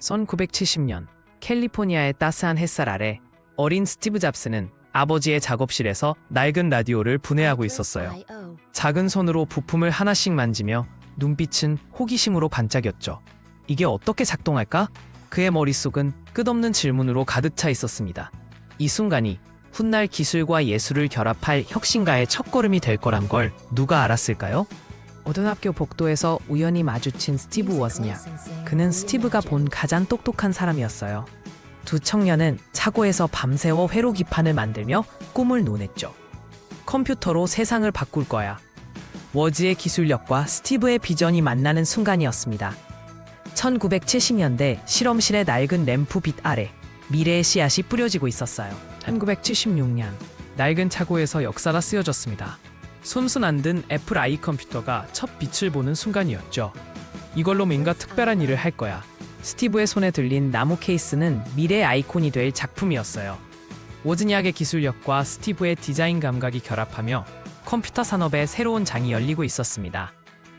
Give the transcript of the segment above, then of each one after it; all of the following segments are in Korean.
1970년 캘리포니아의 따스한 햇살 아래 어린 스티브 잡스는 아버지의 작업실에서 낡은 라디오를 분해하고 있었어요. 작은 손으로 부품을 하나씩 만지며 눈빛은 호기심으로 반짝였죠. 이게 어떻게 작동할까? 그의 머릿속은 끝없는 질문으로 가득 차 있었습니다. 이 순간이 훗날 기술과 예술을 결합할 혁신가의 첫걸음이 될 거란 걸 누가 알았을까요? 고등학교 복도에서 우연히 마주친 스티브 워즈냐. 그는 스티브가 본 가장 똑똑한 사람이었어요. 두 청년은 차고에서 밤새워 회로 기판을 만들며 꿈을 논했죠. 컴퓨터로 세상을 바꿀 거야. 워즈의 기술력과 스티브의 비전이 만나는 순간이었습니다. 1970년대 실험실의 낡은 램프 빛 아래 미래의 씨앗이 뿌려지고 있었어요. 1976년 낡은 차고에서 역사가 쓰여졌습니다. 손수 만든 애플 아이 컴퓨터가 첫 빛을 보는 순간이었죠. 이걸로 뭔가 특별한 일을 할 거야. 스티브의 손에 들린 나무 케이스는 미래의 아이콘이 될 작품이었어요. 오즈니악의 기술력과 스티브의 디자인 감각이 결합하며 컴퓨터 산업의 새로운 장이 열리고 있었습니다.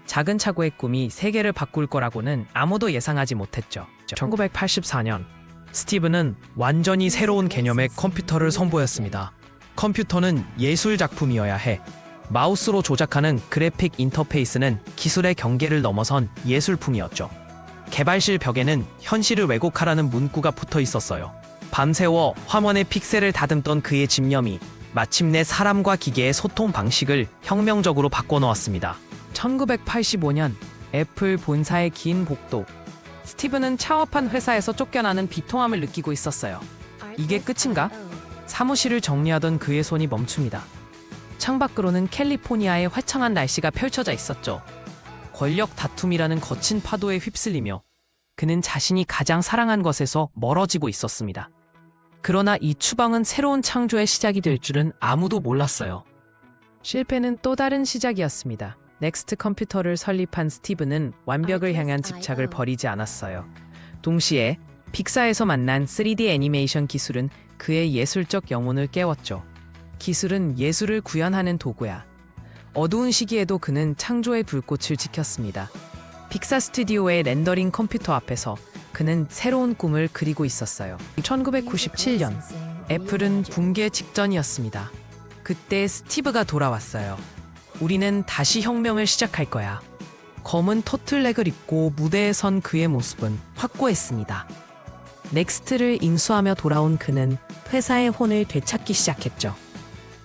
작은 차고의 꿈이 세계를 바꿀 거라고는 아무도 예상하지 못했죠. 1984년 스티브는 완전히 새로운 개념의 컴퓨터를 선보였습니다. 컴퓨터는 예술 작품이어야 해. 마우스로 조작하는 그래픽 인터페이스는 기술의 경계를 넘어선 예술품이었죠. 개발실 벽에는 현실을 왜곡하라는 문구가 붙어 있었어요. 밤새워 화면의 픽셀을 다듬던 그의 집념이 마침내 사람과 기계의 소통 방식을 혁명적으로 바꿔놓았습니다. 1985년 애플 본사의 긴 복도. 스티브는 창업한 회사에서 쫓겨나는 비통함을 느끼고 있었어요. 이게 끝인가? 사무실을 정리하던 그의 손이 멈춥니다. 창밖으로는 캘리포니아의 화창한 날씨가 펼쳐져 있었죠. 권력 다툼이라는 거친 파도에 휩쓸리며 그는 자신이 가장 사랑한 것에서 멀어지고 있었습니다. 그러나 이 추방은 새로운 창조의 시작이 될 줄은 아무도 몰랐어요. 실패는 또 다른 시작이었습니다. 넥스트 컴퓨터를 설립한 스티브는 완벽을 향한 집착을 버리지 않았어요. 동시에 픽사에서 만난 3D 애니메이션 기술은 그의 예술적 영혼을 깨웠죠. 기술은 예술을 구현하는 도구야. 어두운 시기에도 그는 창조의 불꽃을 지켰습니다. 픽사 스튜디오의 렌더링 컴퓨터 앞에서 그는 새로운 꿈을 그리고 있었어요. 1997년 애플은 붕괴 직전이었습니다. 그때 스티브가 돌아왔어요. 우리는 다시 혁명을 시작할 거야. 검은 토틀넥을 입고 무대에 선 그의 모습은 확고했습니다. 넥스트를 인수하며 돌아온 그는 회사의 혼을 되찾기 시작했죠.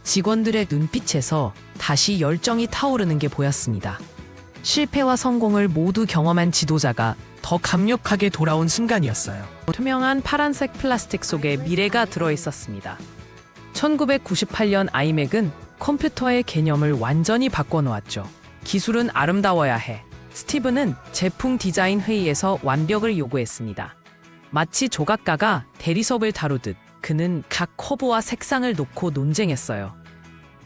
직원들의 눈빛에서 다시 열정이 타오르는 게 보였습니다. 실패와 성공을 모두 경험한 지도자가 더 강력하게 돌아온 순간이었어요. 투명한 파란색 플라스틱 속에 미래가 들어 있었습니다. 1998년 아이맥은 컴퓨터의 개념을 완전히 바꿔놓았죠. 기술은 아름다워야 해. 스티브는 제품 디자인 회의에서 완벽을 요구했습니다. 마치 조각가가 대리석을 다루듯 그는 각 커브와 색상을 놓고 논쟁했어요.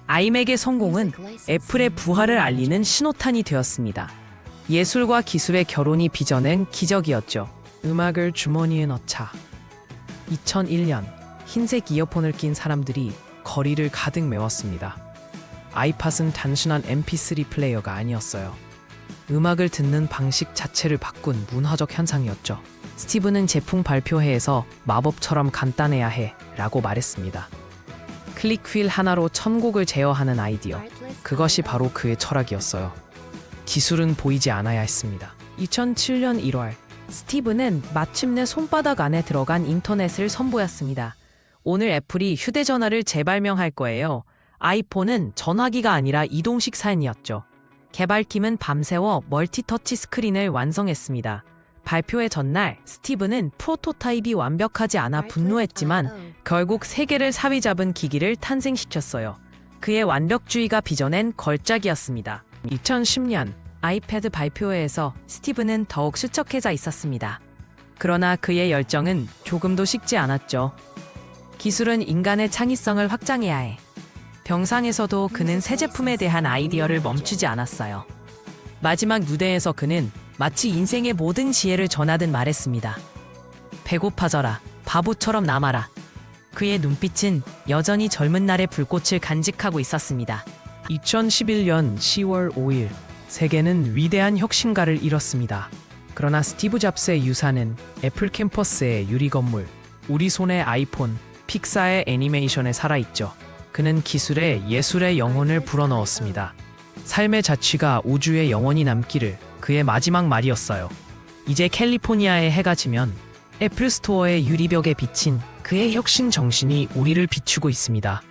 아이맥의 성공은 애플의 부활을 알리는 신호탄이 되었습니다. 예술과 기술의 결혼이 빚어낸 기적이었죠. 음악을 주머니에 넣자. 2001년 흰색 이어폰을 낀 사람들이 거리를 가득 메웠습니다. 아이팟은 단순한 MP3 플레이어가 아니었어요. 음악을 듣는 방식 자체를 바꾼 문화적 현상이었죠. 스티브는 제품 발표회에서 마법처럼 간단해야 해 라고 말했습니다. 클릭 휠 하나로 천곡을 제어하는 아이디어. 그것이 바로 그의 철학이었어요. 기술은 보이지 않아야 했습니다. 2007년 1월, 스티브는 마침내 손바닥 안에 들어간 인터넷을 선보였습니다. 오늘 애플이 휴대전화를 재발명할 거예요. 아이폰은 전화기가 아니라 이동식 사연이었죠. 개발팀은 밤새워 멀티터치 스크린을 완성했습니다. 발표의 전날 스티브는 프로토타입이 완벽하지 않아 분노했지만 결국 세계를 사위 잡은 기기를 탄생시켰어요. 그의 완벽주의가 빚어낸 걸작이었습니다. 2010년 아이패드 발표회에서 스티브는 더욱 수척해져 있었습니다. 그러나 그의 열정은 조금도 식지 않았죠. 기술은 인간의 창의성을 확장해야 해. 병상에서도 그는 새 제품에 대한 아이디어를 멈추지 않았어요. 마지막 무대에서 그는 마치 인생의 모든 지혜를 전하듯 말했습니다. 배고파져라, 바보처럼 남아라. 그의 눈빛은 여전히 젊은 날의 불꽃을 간직하고 있었습니다. 2011년 10월 5일, 세계는 위대한 혁신가를 잃었습니다. 그러나 스티브 잡스의 유산은 애플 캠퍼스의 유리 건물, 우리 손의 아이폰, 픽사의 애니메이션에 살아있죠. 그는 기술에 예술의 영혼을 불어넣었습니다. 삶의 자취가 우주에 영원히 남기를 그의 마지막 말이었어요. 이제 캘리포니아의 해가 지면 애플 스토어의 유리벽에 비친 그의 혁신 정신이 우리를 비추고 있습니다.